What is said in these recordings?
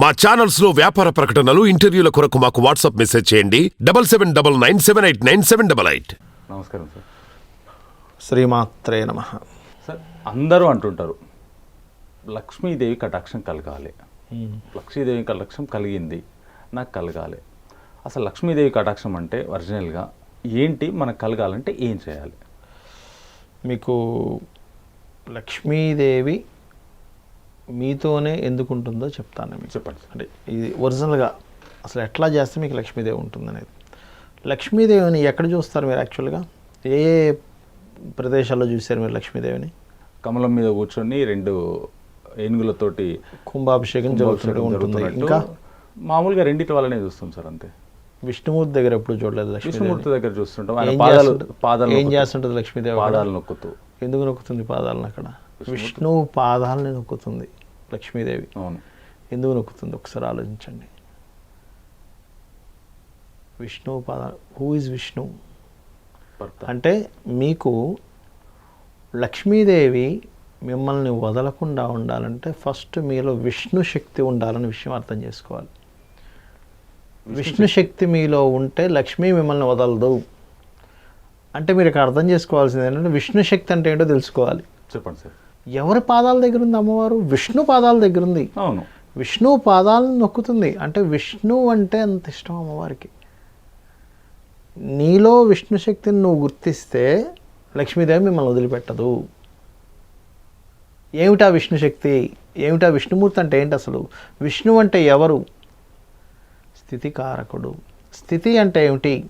మా ఛానల్స్లో వ్యాపార ప్రకటనలు ఇంటర్వ్యూల కొరకు మాకు వాట్సాప్ మెసేజ్ చేయండి. Double seven double nine seven eight nine seven double eight. నమస్కారం సార్. శ్రీమాత్రే నమ. సార్ అందరూ అంటుంటారు లక్ష్మీదేవి కటాక్షం కలగాలి. లక్ష్మీదేవి కటాక్షం కలిగింది నాకు కలగాలి. అసలు లక్ష్మీదేవి కటాక్షం అంటే ఒరిజినల్గా ఏంటి మనకు కలగాలంటే ఏం చేయాలి? మీకు లక్ష్మీదేవి మీతోనే ఎందుకు ఉంటుందో చెప్తాను మీకు. చెప్పండి. అంటే ఇది ఒరిజినల్గా అసలు ఎట్లా చేస్తే మీకు లక్ష్మీదేవి ఉంటుంది అనేది లక్ష్మీదేవిని ఎక్కడ చూస్తారు మీరు యాక్చువల్గా? ఏ ఏ ప్రదేశాల్లో చూశారు మీరు లక్ష్మీదేవిని? కమలం మీద కూర్చొని రెండు ఏనుగులతోటి కుంభాభిషేకం జరుగుతుంటూ ఉంటుంది. ఇంకా? మామూలుగా రెండిటి వల్లనే చూస్తాం సార్ అంతే. విష్ణుమూర్తి దగ్గర ఎప్పుడు చూడలేదు లక్ష్మీదేవి విష్ణుమూర్తి దగ్గర చూస్తుంటాం. ఆయన పాదాలు పాదాలు ఏం చేస్తుంటుంది లక్ష్మీదేవి? పాదాలు నొక్కుతూ. ఎందుకు నొక్కుతుంది పాదాలను అక్కడ? విష్ణువు పాదాలని నొక్కుతుంది. లక్ష్మీదేవి. అవును. ఎందుకు నొక్కుతుంది? ఒకసారి ఆలోచించండి. విష్ణు పాద హూ ఇస్ విష్ణు? అంటే మీకు లక్ష్మీదేవి మిమ్మల్ని వదలకుండా ఉండాలంటే ఫస్ట్ మీలో విష్ణు శక్తి ఉండాలని విషయం అర్థం చేసుకోవాలి. విష్ణు శక్తి మీలో ఉంటే లక్ష్మి మిమ్మల్ని వదలదు. అంటే మీరు ఇక్కడ అర్థం చేసుకోవాల్సింది ఏంటంటే విష్ణు శక్తి అంటే ఏంటో తెలుసుకోవాలి. చెప్పండి సార్. ఎవరి పాదాల దగ్గర ఉంది అమ్మవారు? విష్ణు పాదాల దగ్గర ఉంది. అవును. విష్ణు పాదాలను నొక్కుతుంది. అంటే విష్ణు అంటే అంత ఇష్టం అమ్మవారికి? నీలో విష్ణు శక్తిని నువ్వు గుర్తిస్తే లక్ష్మీదేవి మిమ్మల్ని వదిలిపెట్టదు. ఏమిటా విష్ణు శక్తి? ఏమిటా విష్ణుమూర్తి అంటే ఏంటి అసలు? విష్ణు అంటే ఎవరు? స్థితికారకుడు స్థితి అంటే ఏమిటి?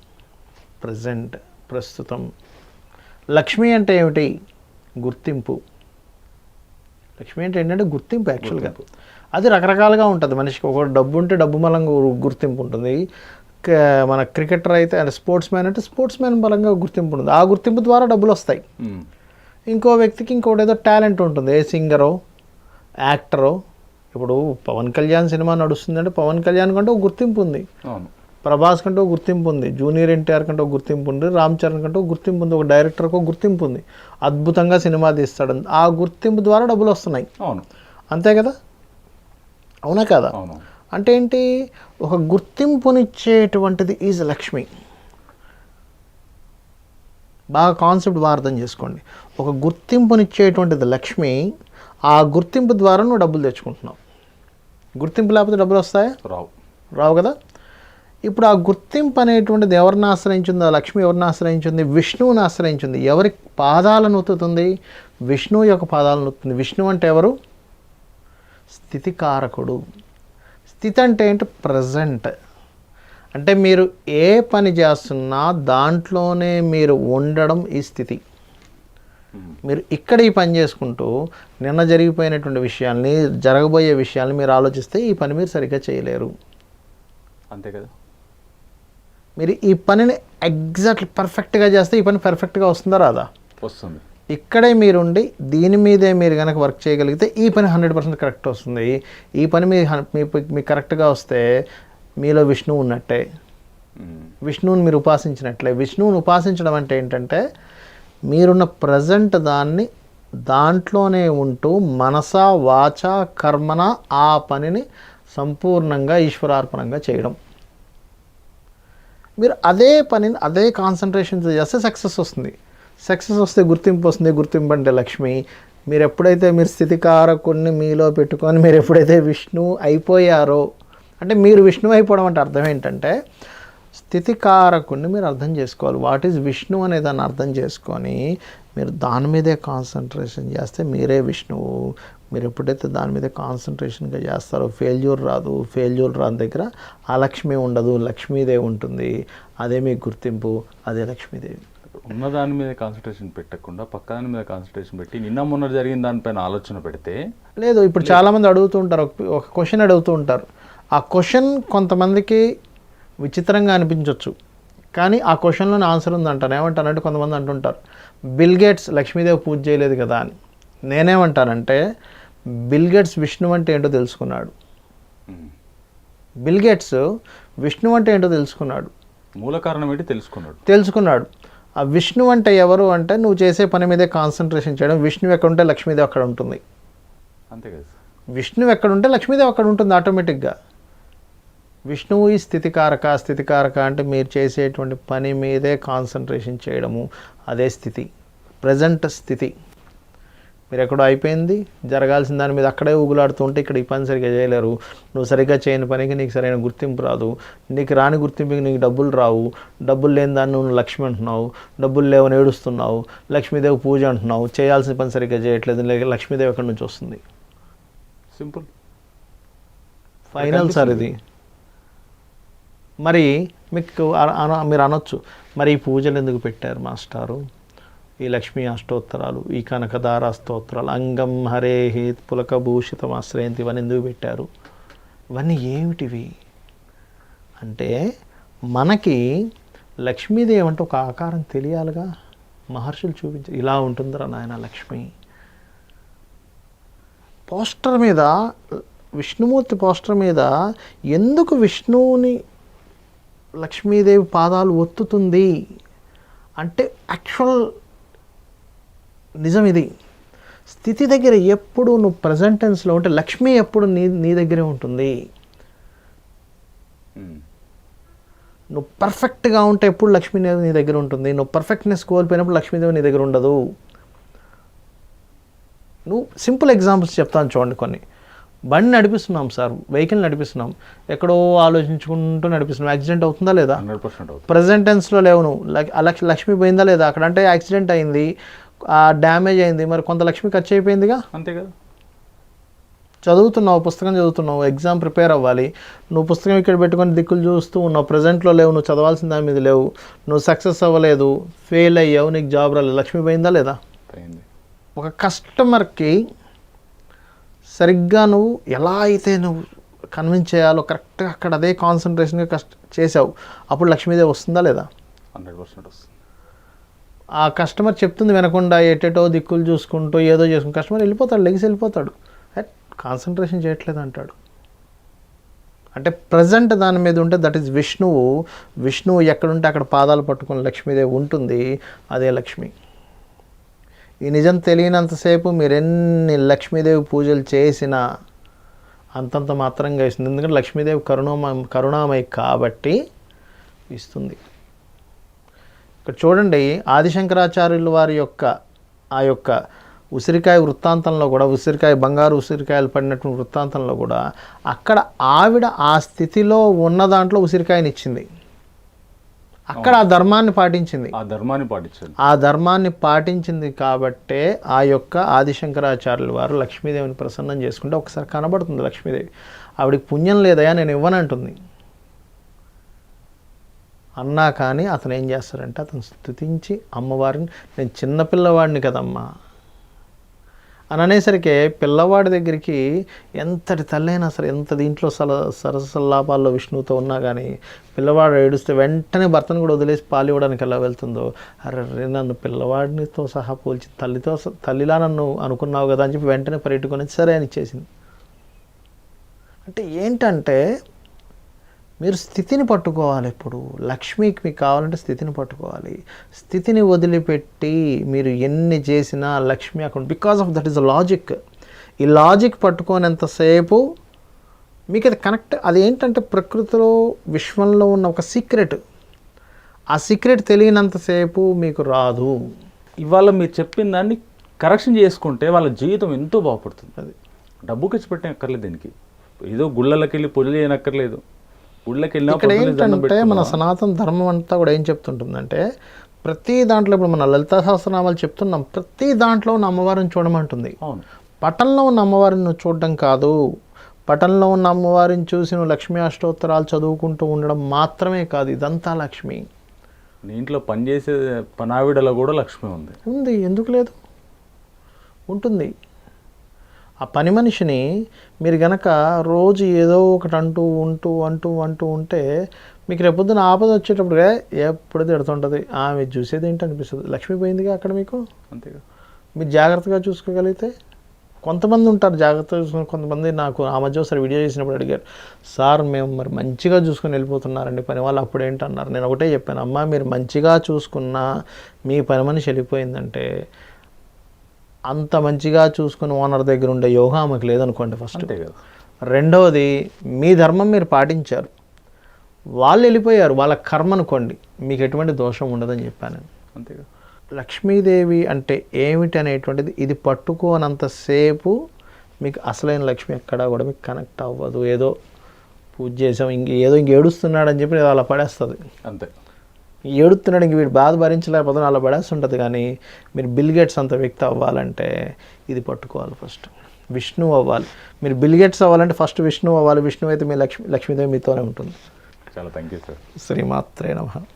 ప్రజెంట్ ప్రస్తుతం. లక్ష్మి అంటే ఏమిటి? గుర్తింపు. లక్ష్మి అంటే ఏంటంటే గుర్తింపు యాక్చువల్గా. అది రకరకాలుగా ఉంటుంది. మనిషికి ఒక డబ్బు ఉంటే డబ్బు బలంగా గుర్తింపు ఉంటుంది. మన క్రికెటర్ అయితే అంటే స్పోర్ట్స్ మ్యాన్ అంటే స్పోర్ట్స్ మ్యాన్ బలంగా గుర్తింపు ఉంటుంది ఆ గుర్తింపు ద్వారా డబ్బులు వస్తాయి. ఇంకో వ్యక్తికి ఇంకోటి ఏదో టాలెంట్ ఉంటుంది. ఏ సింగరో యాక్టరో. ఇప్పుడు పవన్ కళ్యాణ్ సినిమా నడుస్తుందంటే పవన్ కళ్యాణ్ కంటే ఒక గుర్తింపు ఉంది. ప్రభాస్ కంటే ఒక గుర్తింపు ఉంది జూనియర్ ఎన్టీఆర్ కంటే ఒక గుర్తింపు ఉంది రామ్ చరణ్ కంటే ఒక గుర్తింపు ఉంది ఒక డైరెక్టర్కి ఒక గుర్తింపు ఉంది. అద్భుతంగా సినిమా తీస్తాడు. ఆ గుర్తింపు ద్వారా డబ్బులు వస్తున్నాయి. అవును. అంతే కదా? అవునా కదా? అవును. అంటే ఏంటి? ఒక గుర్తింపునిచ్చేటువంటిది ఈజ్ లక్ష్మి. బాగా కాన్సెప్ట్ బాగా అర్థం చేసుకోండి. ఒక గుర్తింపునిచ్చేటువంటిది లక్ష్మి ఆ గుర్తింపు ద్వారా నువ్వు డబ్బులు తెచ్చుకుంటున్నావు. గుర్తింపు లేకపోతే డబ్బులు వస్తాయా? రావు. రావు కదా? ఇప్పుడు ఆ గుర్తింపు అనేటువంటిది ఎవరిని ఆశ్రయించింది ఆ లక్ష్మి ఎవరిని ఆశ్రయించింది? విష్ణువుని ఆశ్రయించింది. ఎవరి పాదాలను ఉత్తుతుంది విష్ణువు యొక్క పాదాలను ఉత్తుంది విష్ణువు అంటే ఎవరు? స్థితికారకుడు. స్థితి అంటే ఏంటి? ప్రజెంట్. అంటే మీరు ఏ పని చేస్తున్నా దాంట్లోనే మీరు ఉండడం ఈ స్థితి. మీరు ఇక్కడ ఈ పని చేసుకుంటూ నిన్న జరిగిపోయినటువంటి విషయాల్ని జరగబోయే విషయాల్ని మీరు ఆలోచిస్తే ఈ పని మీరు సరిగ్గా చేయలేరు. అంతే కదా? మీరు ఈ పనిని ఎగ్జాక్ట్లీ పర్ఫెక్ట్గా చేస్తే ఈ పని పర్ఫెక్ట్గా వస్తుందా రాదా? వస్తుంది. ఇక్కడే మీరుండి దీని మీదే మీరు కనుక వర్క్ చేయగలిగితే ఈ పని హండ్రెడ్ పర్సెంట్ కరెక్ట్ వస్తుంది. ఈ పని మీ మీకు కరెక్ట్గా వస్తే మీలో విష్ణువు ఉన్నట్టే. విష్ణువుని మీరు ఉపాసించినట్లే. విష్ణువుని ఉపాసించడం అంటే ఏంటంటే మీరున్న ప్రజెంట్ దాన్ని దాంట్లోనే ఉంటూ మనస వాచ కర్మన ఆ పనిని సంపూర్ణంగా ఈశ్వరార్పణంగా చేయడం. మీరు అదే పనిని అదే కాన్సన్ట్రేషన్ చేస్తే సక్సెస్ వస్తుంది. సక్సెస్ వస్తే గుర్తింపు వస్తుంది. గుర్తింపు అంటే లక్ష్మి. మీరు ఎప్పుడైతే మీరు స్థితికారకుడిని మీలో పెట్టుకొని మీరు ఎప్పుడైతే విష్ణు అయిపోయారో అంటే మీరు విష్ణు అయిపోవడం అంటే అర్థం ఏంటంటే స్థితికారకుడిని మీరు అర్థం చేసుకోవాలి. వాట్ ఈజ్ విష్ణు అనే దాన్ని అర్థం చేసుకొని మీరు దాని మీదే కాన్సన్ట్రేషన్ చేస్తే మీరే విష్ణువు. మీరు ఎప్పుడైతే దాని మీద కాన్సన్ట్రేషన్గా చేస్తారో ఫెయిల్యూర్ రాదు ఫెయిల్యూర్ రాని దగ్గర ఆ లక్ష్మి ఉండదు లక్ష్మీదేవి ఉంటుంది. అదే మీ గుర్తింపు అదే లక్ష్మీదేవి. ఉన్న దాని మీద కాన్సన్ట్రేషన్ పెట్టకుండా పక్క దాని మీద కాన్సన్ట్రేషన్ పెట్టి నిన్న మొన్న జరిగిన దానిపైన ఆలోచన పెడితే? లేదు ఇప్పుడు చాలామంది అడుగుతూ ఉంటారు ఒక- ఒక క్వశ్చన్ అడుగుతూ ఉంటారు. ఆ క్వశ్చన్ కొంతమందికి విచిత్రంగా అనిపించవచ్చు కానీ ఆ క్వశ్చన్లోనే ఆన్సర్ ఉందంటాను ఏమంటానంటే కొంతమంది అంటుంటారు బిల్ గేట్స్ లక్ష్మీదేవి పూజ చేయలేదు కదా అని. నేనేమంటానంటే బిల్ గేట్స్ విష్ణు అంటే ఏంటో తెలుసుకున్నాడు. ఉమ్. బిల్ గేట్స్ విష్ణు అంటే ఏంటో తెలుసుకున్నాడు. మూల కారణం ఏంటి తెలుసుకున్నాడు. తెలుసుకున్నాడు. ఆ విష్ణు అంటే ఎవరు అంటే నువ్వు చేసే పని మీదే కాన్సన్ట్రేషన్ చేయడం విష్ణు ఎక్కడ ఉంటే లక్ష్మీదేవి అక్కడ ఉంటుంది. అంతే కదా సార్. విష్ణువు ఎక్కడ ఉంటే లక్ష్మీదేవి అక్కడ ఉంటుంది ఆటోమేటిక్గా. విష్ణువు ఈ స్థితికారక స్థితికారక అంటే మీరు చేసేటువంటి పని మీదే కాన్సన్ట్రేషన్ చేయడము అదే స్థితి. ప్రజెంట్ స్థితి. మీరు ఎక్కడో అయిపోయింది జరగాల్సిన దాని మీద అక్కడే ఊగులాడుతూ ఉంటే ఇక్కడ ఈ పని సరిగ్గా చేయలేరు. నువ్వు సరిగ్గా చేయని పనికి నీకు సరైన గుర్తింపు రాదు. నీకు రాని గుర్తింపుకి నీకు డబ్బులు రావు. డబ్బులు లేని దాన్ని నువ్వు లక్ష్మి అంటున్నావు. డబ్బులు లేవని ఏడుస్తున్నావు. లక్ష్మీదేవి పూజ అంటున్నావు. చేయాల్సిన పని సరిగ్గా చేయట్లేదు. లేక లక్ష్మీదేవి ఎక్కడి నుంచి వస్తుంది? సింపుల్. ఫైనల్ సార్ ఇది. మరి మీకు మీరు అనొచ్చు. మరి ఈ పూజలు ఎందుకు పెట్టారు మాస్టారు? ఈ లక్ష్మీ అష్టోత్తరాలు ఈ కనకదార స్తోత్రాలు అంగం హరే హేత్ పులక పులకభూషితం ఆశ్రయంతి ఇవన్నీ ఎందుకు పెట్టారు? ఇవన్నీ ఏమిటివి? అంటే మనకి లక్ష్మీదేవి అంటే ఒక ఆకారం తెలియాలిగా. మహర్షులు చూపించారు ఇలా ఉంటుందిరా నాయన లక్ష్మి. పోస్టర్ మీద విష్ణుమూర్తి పోస్టర్ మీద ఎందుకు విష్ణువుని లక్ష్మీదేవి పాదాలు ఒత్తుతుంది? అంటే యాక్చువల్ నిజం ఇది స్థితి దగ్గర ఎప్పుడు నువ్వు ప్రజెంట్ టెన్స్లో ఉంటే లక్ష్మి ఎప్పుడు నీ నీ దగ్గరే ఉంటుంది. నువ్వు పర్ఫెక్ట్గా ఉంటే ఎప్పుడు లక్ష్మీదేవి నీ దగ్గర ఉంటుంది. నువ్వు పర్ఫెక్ట్నెస్ కోల్పోయినప్పుడు లక్ష్మీదేవి నీ దగ్గర ఉండదు. నువ్వు సింపుల్ ఎగ్జాంపుల్స్ చెప్తాను చూడండి కొన్ని. బండి నడిపిస్తున్నాం సార్ వెహికల్ నడిపిస్తున్నాం. ఎక్కడో ఆలోచించుకుంటూ నడిపిస్తున్నాం. యాక్సిడెంట్ అవుతుందా లేదా? హండ్రెడ్ పర్సెంట్ అవుతుంది. ప్రజెంట్ టెన్స్లో లేవు నువ్వు. లక్ష్మి పోయిందా లేదా? అక్కడ అంటే యాక్సిడెంట్ అయింది. డ్యామేజ్ అయింది. మరి కొంత లక్ష్మి ఖర్చు అయిపోయిందిగా? అంతే కదా. చదువుతున్నావు పుస్తకం చదువుతున్నావు ఎగ్జామ్ ప్రిపేర్ అవ్వాలి. నువ్వు పుస్తకం ఇక్కడ పెట్టుకొని దిక్కులు చూస్తూ ఉన్నావు. ప్రజెంట్లో లేవు నువ్వు చదవాల్సిన దాని మీద లేవు. నువ్వు సక్సెస్ అవ్వలేదు. ఫెయిల్ అయ్యావు నీకు జాబ్ రాలేదు. లక్ష్మి పోయిందా లేదా? ఒక కస్టమర్కి సరిగ్గా నువ్వు ఎలా అయితే నువ్వు కన్విన్స్ చేయాలో కరెక్ట్గా అక్కడ అదే కాన్సన్ట్రేషన్గా కష్ట చేసావు అప్పుడు లక్ష్మీదేవి వస్తుందా లేదా? హండ్రెడ్ పర్సెంట్ వస్తుంది. ఆ కస్టమర్ చెప్తుంది వినకుండా ఎటెటో దిక్కులు చూసుకుంటూ ఏదో చేసుకుంటూ కస్టమర్ వెళ్ళిపోతాడు లెగిసి వెళ్ళిపోతాడు. కాన్సన్ట్రేషన్ చేయట్లేదు అంటాడు. అంటే ప్రజెంట్ దాని మీద ఉంటే దట్ ఈస్ విష్ణువు విష్ణువు ఎక్కడుంటే అక్కడ పాదాలు పట్టుకుని లక్ష్మీదేవి ఉంటుంది అదే లక్ష్మి. ఈ నిజం తెలియనంతసేపు మీరు ఎన్ని లక్ష్మీదేవి పూజలు చేసినా అంతంత మాత్రంగా ఇస్తుంది. ఎందుకంటే లక్ష్మీదేవి కరుణామ కరుణామయి కాబట్టి ఇస్తుంది. ఇక్కడ చూడండి ఆదిశంకరాచార్యుల వారి యొక్క ఆ యొక్క ఉసిరికాయ వృత్తాంతంలో కూడా ఉసిరికాయ బంగారు ఉసిరికాయలు పడినటువంటి వృత్తాంతంలో కూడా అక్కడ ఆవిడ ఆ స్థితిలో ఉన్న దాంట్లో ఉసిరికాయని ఇచ్చింది అక్కడ ఆ ధర్మాన్ని పాటించింది. ఆ ధర్మాన్ని పాటించండి ఆ ధర్మాన్ని పాటించింది కాబట్టే ఆ యొక్క ఆదిశంకరాచార్యుల వారు లక్ష్మీదేవిని ప్రసన్నం చేసుకుంటే ఒకసారి కనబడుతుంది లక్ష్మీదేవి. ఆవిడకి పుణ్యం లేదయా నేను ఇవ్వనంటుంది. అన్నా కానీ అతను ఏం చేస్తాడంటే అతను స్థుతించి అమ్మవారిని నేను చిన్నపిల్లవాడిని కదమ్మా. అని అనేసరికి పిల్లవాడి దగ్గరికి ఎంతటి తల్లైనా సరే ఎంత దీంట్లో సల సరసల్లాపాల్లో విష్ణువుతో ఉన్నా కానీ పిల్లవాడు ఏడుస్తే వెంటనే భర్తను కూడా వదిలేసి పాలు ఇవ్వడానికి ఎలా వెళ్తుందో అరే నన్ను పిల్లవాడినితో సహా పోల్చి తల్లితో తల్లిలా నన్ను అనుకున్నావు కదా అని చెప్పి వెంటనే పర్యటకొని సరే అని ఇచ్చేసింది. అంటే ఏంటంటే మీరు స్థితిని పట్టుకోవాలి ఇప్పుడు. లక్ష్మికి మీకు కావాలంటే స్థితిని పట్టుకోవాలి. స్థితిని వదిలిపెట్టి మీరు ఎన్ని చేసినా లక్ష్మి అక్కడ because of that is a logic ఈ లాజిక్ పట్టుకోనేంతసేపు మీకు అది కనెక్ట్ అది ఏంటంటే ప్రకృతిలో విశ్వంలో ఉన్న ఒక సీక్రెట్ ఆ సీక్రెట్ తెలియనంతసేపు మీకు రాదు. ఇవాళ మీరు చెప్పిన దాన్ని కరెక్షన్ చేసుకుంటే వాళ్ళ జీవితం ఎంతో బాగుపడుతుంది. అది. డబ్బు ఖర్చు పెట్టే అక్కర్లేదు దీనికి. ఏదో గుళ్ళకి వెళ్ళి పూజలు చేయనక్కర్లేదు. ఇక్కడ ఏంటంటే మన? సనాతన ధర్మం అంతా కూడా ఏం చెప్తుంటుందంటే ప్రతి దాంట్లో ఇప్పుడు మన లలితా సహస్రనామాలు చెప్తున్నాం ప్రతి దాంట్లో ఉన్న అమ్మవారిని చూడమంటుంది. పటంలో ఉన్న అమ్మవారిని చూడడం కాదు. పటంలో ఉన్న అమ్మవారిని చూసి నువ్వు లక్ష్మీ అష్టోత్తరాలు చదువుకుంటూ ఉండడం మాత్రమే కాదు ఇదంతా లక్ష్మి. ఇంట్లో పనిచేసే పనావిడలో కూడా లక్ష్మి ఉంది. ఉంది ఎందుకు లేదు? ఉంటుంది. ఆ పని మనిషిని మీరు గనక రోజు ఏదో ఒకటి అంటూ ఉంటూ అంటూ అంటూ ఉంటే మీకు రేపొద్దున ఆపద వచ్చేటప్పుడు ఎప్పుడు తిడుతుంటుంది. ఆమె చూసేది ఏంటి అనిపిస్తుంది. లక్ష్మి పోయిందిగా అక్కడ మీకు? అంతేగా. మీరు జాగ్రత్తగా చూసుకోగలిగితే? కొంతమంది ఉంటారు జాగ్రత్తగా చూసుకుని కొంతమంది నాకు ఆ మధ్య ఒకసారి వీడియో చేసినప్పుడు అడిగారు సార్ మేము మరి మంచిగా చూసుకొని వెళ్ళిపోతున్నారండి. పని వాళ్ళు అప్పుడు ఏంటన్నారు? నేను ఒకటే చెప్పాను అమ్మా మీరు మంచిగా చూసుకున్నా మీ పని మనిషి వెళ్ళిపోయిందంటే అంత మంచిగా చూసుకుని ఓనర్ దగ్గర ఉండే యోగా ఆమెకు లేదనుకోండి ఫస్ట్ అంతే కదా. రెండవది మీ ధర్మం మీరు పాటించారు. వాళ్ళు వెళ్ళిపోయారు వాళ్ళ కర్మ అనుకోండి మీకు ఎటువంటి దోషం ఉండదని చెప్పాను నేను. అంతే కదా. లక్ష్మీదేవి అంటే ఏమిటి అనేటువంటిది ఇది పట్టుకోనంతసేపు మీకు అసలైన లక్ష్మి ఎక్కడా కూడా మీకు కనెక్ట్ అవ్వదు. ఏదో పూజ చేసాం ఇంక ఏదో ఇంక ఏడుస్తున్నాడు అని చెప్పి అలా పడేస్తుంది. అంతే. ఏడుతున్నాడు ఇంక వీడు బాధ భరించలేకపోతే అలా పడేస్తుంటుంది కానీ మీరు బిల్ గేట్స్ అంత వ్యక్తి అవ్వాలంటే ఇది పట్టుకోవాలి ఫస్ట్. విష్ణు అవ్వాలి. మీరు బిల్ గేట్స్ అవ్వాలంటే ఫస్ట్ విష్ణు అవ్వాలి. విష్ణు అయితే మీ లక్ష్మి లక్ష్మీదేవి మీతోనే ఉంటుంది. చాలా థ్యాంక్ యూ సార్. శ్రీమాత్రే నమ.